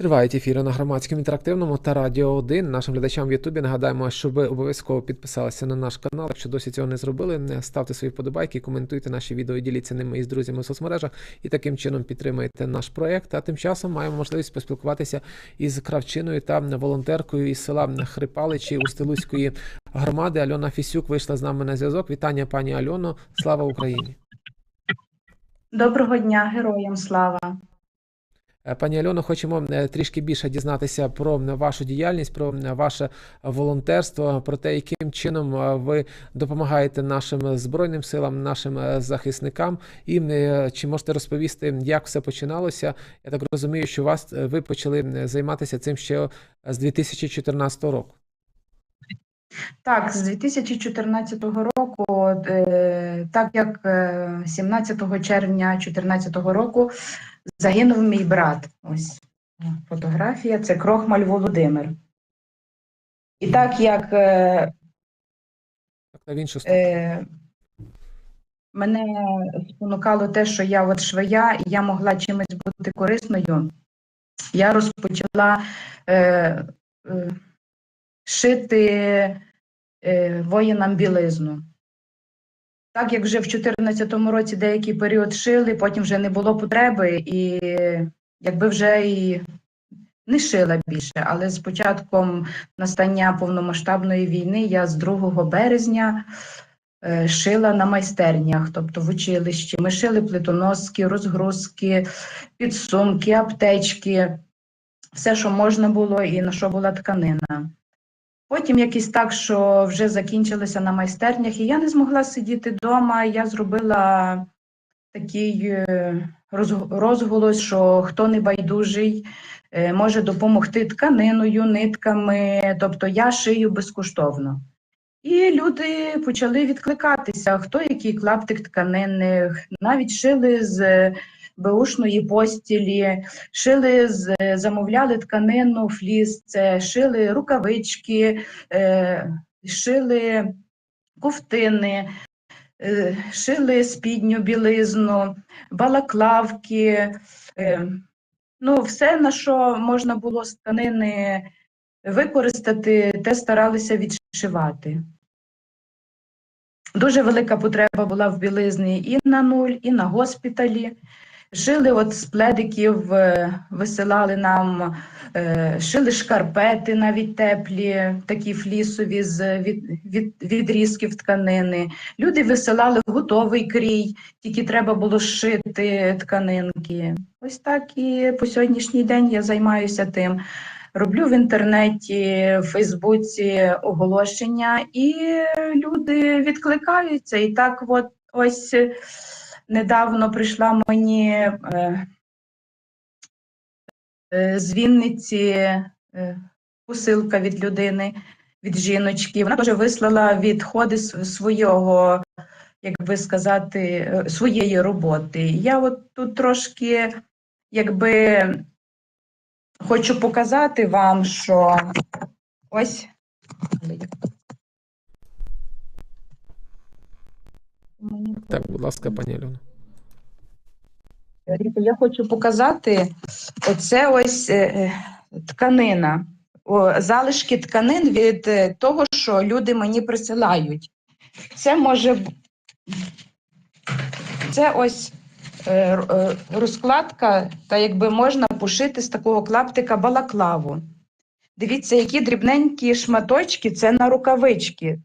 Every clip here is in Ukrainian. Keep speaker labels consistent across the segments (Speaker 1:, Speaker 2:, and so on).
Speaker 1: Тривають ефіри на громадському інтерактивному та Радіо 1. Нашим глядачам в Ютубі нагадаємо, щоб ви обов'язково підписалися на наш канал. Якщо досі цього не зробили, ставте свої вподобайки, коментуйте наші відео, діліться ними із друзями в соцмережах і таким чином підтримайте наш проект. А тим часом маємо можливість поспілкуватися із кравчиною та волонтеркою із села Хрипаличі Устилуцької громади. Альона Фісюк вийшла з нами на зв'язок. Вітання, пані Альоно. Слава Україні!
Speaker 2: Доброго дня, героям слава!
Speaker 1: Е, Пані Альоно, хочемо е, трішки більше дізнатися про вашу діяльність, про ваше волонтерство, про те, яким чином е, ви допомагаєте нашим збройним силам, нашим е, захисникам, і е, чи можете розповісти, як все починалося? Я так розумію, що вас е, ви почали е, займатися цим ще з 2014 року.
Speaker 2: Так, з 2014 року, е, так як е, 17 червня 2014 року загинув мій брат. Ось фотографія, це Крохмаль Володимир. І так як е,
Speaker 1: Так, та в іншу сторону.
Speaker 2: е, мене спонукало те, що я от швея, і я могла чимось бути корисною, я розпочала е, е, шити е, воїнам білизну. Так як вже в 2014 році деякий період шили, потім вже не було потреби, і якби вже і не шила більше. Але з початком настання повномасштабної війни я з 2 березня е, шила на майстернях, тобто в училищі. Ми шили плитоноски, розгрузки, підсумки, аптечки, все, що можна було, і на що була тканина. Потім якось так, що вже закінчилося на майстернях, і я не змогла сидіти вдома. Я зробила такий е, розголос, що хто не байдужий, е, може допомогти тканиною, нитками, тобто я шию безкоштовно. І люди почали відкликатися, хто який клаптик тканини, навіть шили з беушної постілі, шили з замовляли тканину, фліс, це шили рукавички, е, шили ковтини, е, шили спідню білизну, балаклавки. Е, ну, все, на що можна було з тканини використати, те старалися відшивати. Дуже велика потреба була в білизні і на нуль, і на госпіталі. Шили от з пледиків, е, висилали нам, е, шили шкарпети навіть теплі, такі флісові з від, від, відрізків тканини. Люди висилали готовий крій, тільки треба було шити тканинки. Ось так і по сьогоднішній день я займаюся тим. Роблю в інтернеті, в Фейсбуці оголошення, і люди відкликаються. І так, от ось недавно прийшла мені е, е, з Вінниці е, посилка від людини, від жіночки. Вона теж вислала відходи свого, як би сказати, своєї роботи. Я от тут трошки, якби хочу показати вам, що ось.
Speaker 1: Так, будь ласка, пані Альоно.
Speaker 2: Ріта, я хочу показати оце ось е, е, тканина, залишки тканин від е, того, що люди мені присилають. Це може це ось розкладка, та якби можна пошити з такого клаптика балаклаву. Дивіться, які дрібненькі шматочки це на рукавички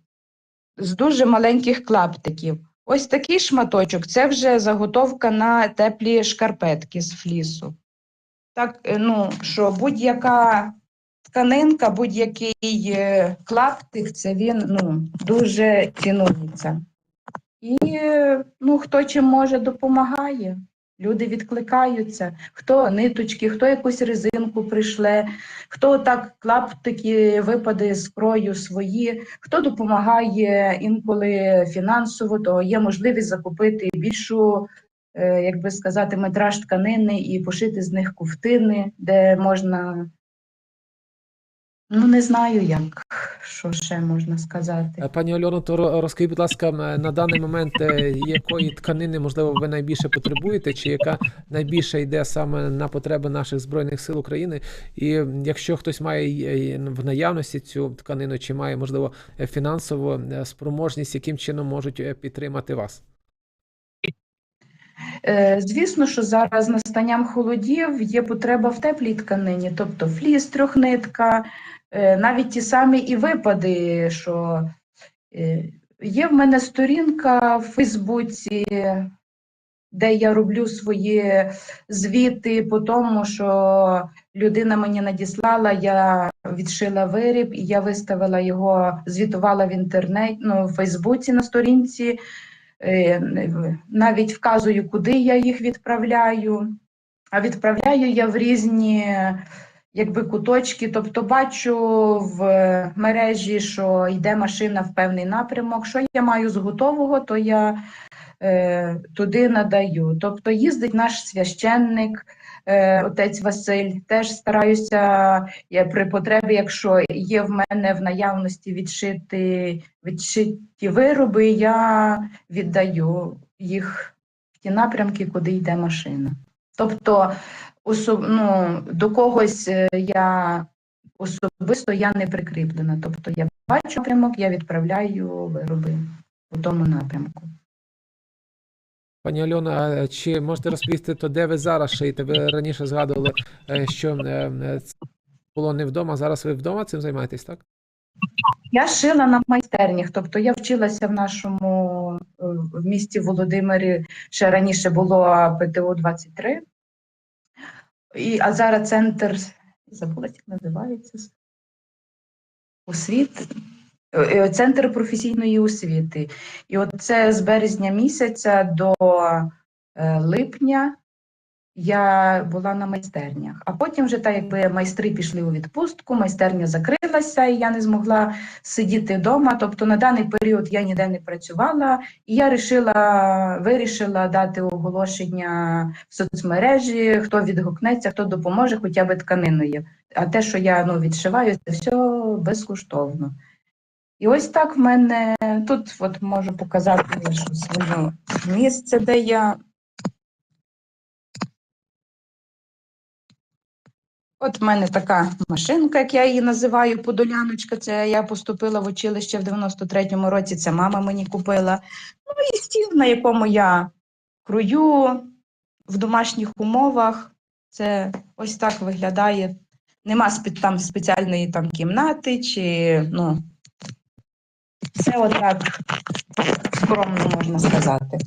Speaker 2: з дуже маленьких клаптиків. Ось такий шматочок це вже заготовка на теплі шкарпетки з флісу. Так, е, ну, що будь-яка тканинка, будь-який е, клаптик, це він ну, дуже цінується. І ну, хто чим може, допомагає. Люди відкликаються, хто ниточки, хто якусь резинку прийшле, хто так клаптики, випади з крою свої, хто допомагає інколи фінансово, то є можливість закупити більшу, е, як би сказати, метраж тканини і пошити з них ковтини, де можна. Ну, не знаю як. що ще можна сказати?
Speaker 1: Е, Пані Альоно, то розкажіть, будь ласка, на даний момент е, якої тканини, можливо, ви найбільше потребуєте, чи яка найбільше йде саме на потреби наших збройних сил України? І якщо хтось має й в наявності цю тканину, чи має можливо е, фінансову е, спроможність, яким чином можуть е, підтримати вас?
Speaker 2: Е, Звісно, що зараз настанням холодів є потреба в теплій тканині, тобто фліс, трьохнитка, е, навіть ті самі і випади, що е, є в мене сторінка в Фейсбуці, де я роблю свої звіти по тому, що людина мені надіслала, я відшила виріб і я виставила його, звітувала в інтернеті, ну, в Фейсбуці на сторінці. Е, навіть вказую, куди я їх відправляю. А відправляю я в різні якби, куточки. Тобто бачу в мережі, що йде машина в певний напрямок. Що я маю з готового, то я е, туди надаю. Тобто їздить наш священник, е, отець Василь. Теж стараюся я при потребі, якщо є в мене в наявності відшити, відшиті вироби, я віддаю їх в ті напрямки, куди йде машина. Тобто, особ, ну, до когось е, я особисто я не прикріплена. Тобто я бачу напрямок, я відправляю вироби у тому напрямку.
Speaker 1: Пані Альона, чи можете розповісти, то де ви зараз шиєте? Ви раніше згадували, е, що е, е, це було не вдома, зараз ви вдома цим займаєтесь, так?
Speaker 2: Я шила на майстернях, тобто я вчилася в нашому в місті Володимирі. Ще раніше було ПТО 23, і, а зараз центр забула, як називається. Освіт, е, е, центр професійної освіти. І от це з березня місяця до е, липня я була на майстернях. А потім вже так, якби майстри пішли у відпустку, майстерня закрилася, і я не змогла сидіти вдома. Тобто на даний період я ніде не працювала, і я рішила, вирішила дати оголошення в соцмережі, хто відгукнеться, хто допоможе, хоча б тканиною. А те, що я ну, відшиваю, це все безкоштовно. І ось так в мене тут от можу показати воно місце, де я. От в мене така машинка, як я її називаю, подоляночка. Це я поступила в училище в 93-му році. Це мама мені купила. Ну і стіл, на якому я крою в домашніх умовах. Це ось так виглядає. Нема там спеціальної там кімнати чи ну. Все отак скромно можна сказати.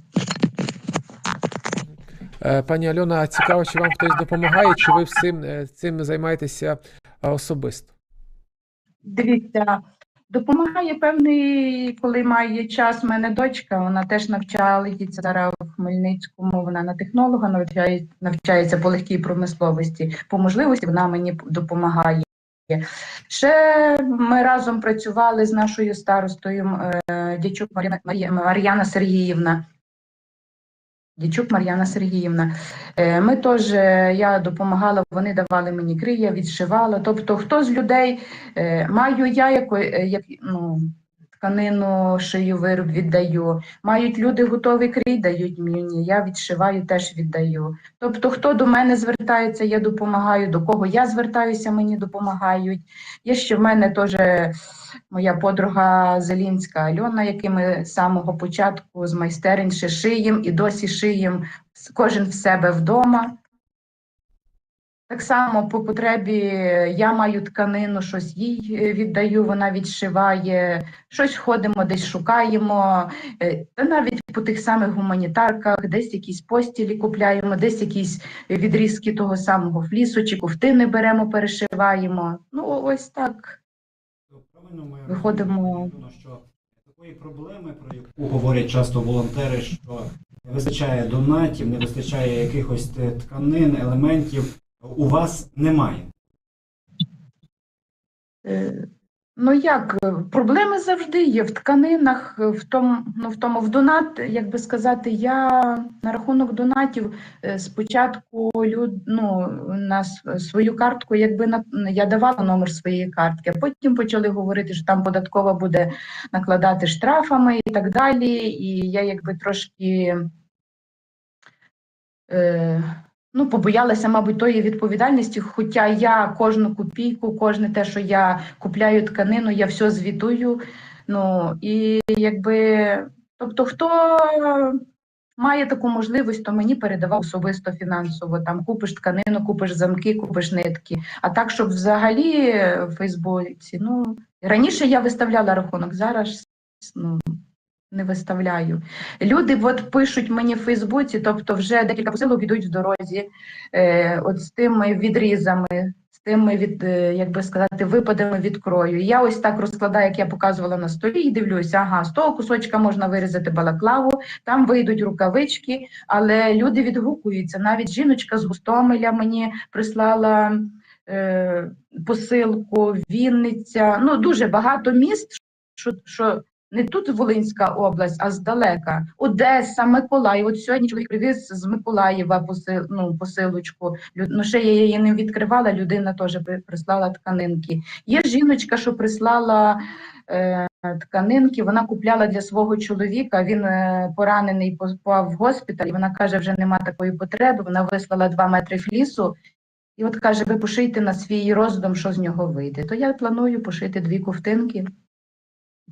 Speaker 1: Е, Пані Альона, цікаво, чи вам хтось допомагає, чи ви всім е, цим займаєтеся особисто?
Speaker 2: Дивіться, допомагає певний, коли має час. в мене дочка, вона теж навчається зараз в Хмельницькому. Вона на технолога навчає, навчається по легкій промисловості. По можливості вона мені допомагає. Ще ми разом працювали з нашою старостою е, Дячук Мар'яна Сергіївна. Дячук Мар'яна Сергіївна. Е, Ми теж е, я допомагала, вони давали мені крия, відшивала. Тобто, хто з людей Е, Маю я яко, е, як, ну, тканину шию вироб віддаю. Мають люди готовий крій, дають мені, я відшиваю, теж віддаю. Тобто, хто до мене звертається, я допомагаю, до кого я звертаюся, мені допомагають. Є ще в мене теж моя подруга Зелінська Альона, яким ми з самого початку з майстерень ще шиєм і досі шиєм кожен в себе вдома. Так само по потребі я маю тканину, щось їй е, віддаю, вона відшиває, щось ходимо, десь шукаємо. Е, Та навіть по тих самих гуманітарках, десь якісь постілі купляємо, десь якісь відрізки того самого флісу чи ковтини беремо, перешиваємо. Ну, ось так.
Speaker 3: Правильно ми
Speaker 2: Виходимо.
Speaker 3: що такої проблеми, про яку говорять часто волонтери, що не вистачає донатів, не вистачає якихось тканин, елементів, у вас немає.
Speaker 2: Е, Ну як, проблеми завжди є в тканинах, в тому, ну, в тому в донат, як би сказати, я на рахунок донатів е, спочатку люд, ну, на свою картку, якби на, я давала номер своєї картки, а потім почали говорити, що там податкова буде накладати штрафами і так далі. І я якби трошки е, ну, побоялася, мабуть, тої відповідальності, хоча я кожну копійку, кожне те, що я купляю тканину, я все звітую. Ну і якби, тобто, хто має таку можливість, то мені передавав особисто фінансово. Там купиш тканину, купиш замки, купиш нитки. А так, щоб взагалі в Фейсбуці, ну раніше я виставляла рахунок, зараз ну, не виставляю. Люди от пишуть мені в Фейсбуці, тобто вже декілька посилок йдуть в дорозі, е, от з тими відрізами, з тими від, е, як би сказати, випадами від крою. Я ось так розкладаю, як я показувала на столі, і дивлюся, ага, з того кусочка можна вирізати балаклаву, там вийдуть рукавички, але люди відгукуються. Навіть жіночка з Гостомеля мені прислала е, посилку, Вінниця. Ну, дуже багато міст, що, що не тут Волинська область, а здалека. Одеса, Миколаїв. От сьогодні чоловік привіз з Миколаєва посил, ну, посилочку. Ну, ще я її не відкривала, людина теж прислала тканинки. Є жіночка, що прислала е, тканинки, вона купляла для свого чоловіка, він е, поранений, попав в госпіталь, і вона каже, вже нема такої потреби, вона вислала 2 метри флісу, і от каже, ви пошийте на свій роздум, що з нього вийде. То я планую пошити дві ковтинки,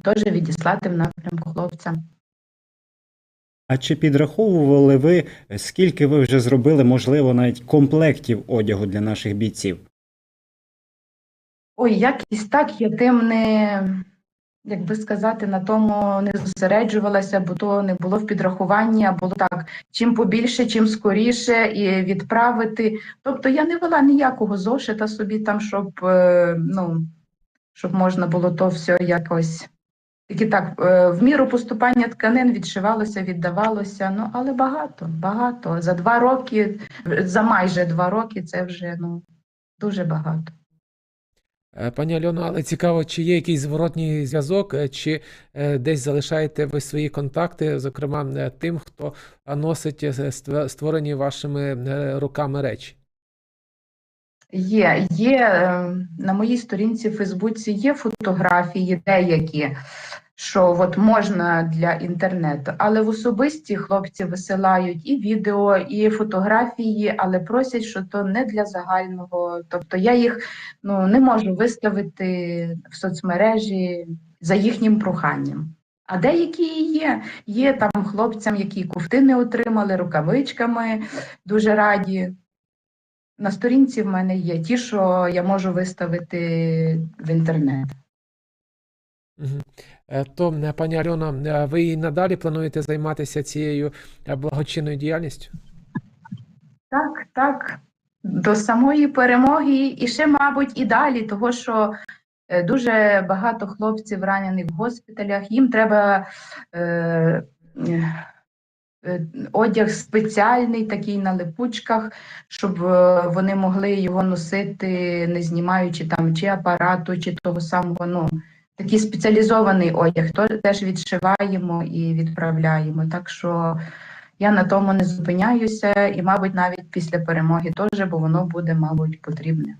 Speaker 2: теж відіслати в напрямку хлопцям.
Speaker 4: А чи підраховували ви, скільки ви вже зробили, можливо, навіть комплектів одягу для наших бійців?
Speaker 2: Ой, якість так, я тим не, як би сказати, на тому не зосереджувалася, бо то не було в підрахуванні, а було так, чим побільше, чим скоріше і відправити. Тобто я не вела ніякого зошита собі там, щоб, е, ну, щоб можна було то все якось. Тільки так, е, в міру поступання тканин відшивалося, віддавалося, ну але багато, багато. За два роки, за майже два роки це вже ну, дуже багато.
Speaker 1: Е, Пані Альоно, але цікаво, чи є якийсь зворотній зв'язок, е, чи десь залишаєте ви свої контакти, зокрема тим, хто носить створені вашими руками речі?
Speaker 2: Є, є е, на моїй сторінці в Фейсбуці є фотографії деякі, що от можна для інтернету, але в особисті хлопці висилають і відео, і фотографії, але просять, що то не для загального. Тобто я їх ну, не можу виставити в соцмережі за їхнім проханням. А деякі є. Є там хлопцям, які ковтини отримали рукавичками, дуже раді. На сторінці в мене є ті, що я можу виставити в інтернет.
Speaker 1: Е, То, е, пані Альона, е, ви і надалі плануєте займатися цією благочинною діяльністю?
Speaker 2: Так, так. До самої перемоги і ще, мабуть, і далі, того що дуже багато хлопців ранених в госпіталях. Їм треба е, одяг спеціальний, такий на липучках, щоб е, вони могли його носити, не знімаючи там чи апарату, чи того самого. Ну, такий спеціалізований одяг, то теж відшиваємо і відправляємо. Так що я на тому не зупиняюся, і, мабуть, навіть після перемоги теж, бо воно буде, мабуть, потрібне.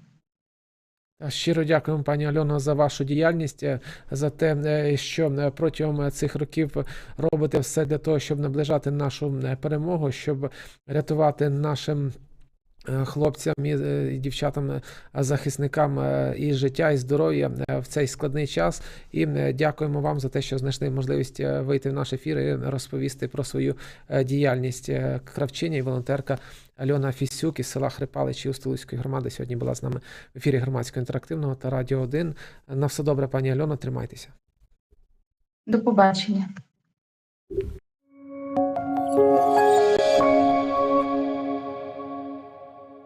Speaker 1: Щиро дякуємо, пані Альоно, за вашу діяльність, е, за те, е, що е, протягом цих років робите все для того, щоб наближати нашу перемогу, щоб рятувати нашим. Хлопцям і дівчатам, захисникам і життя, і здоров'я в цей складний час. І дякуємо вам за те, що знайшли можливість вийти в наш ефір і розповісти про свою діяльність. Кравчиня і волонтерка Альона Фісюк із села Хрипаличі Устилуської громади сьогодні була з нами в ефірі громадського інтерактивного та Радіо 1. На все добре, пані Альона. Тримайтеся.
Speaker 2: До побачення.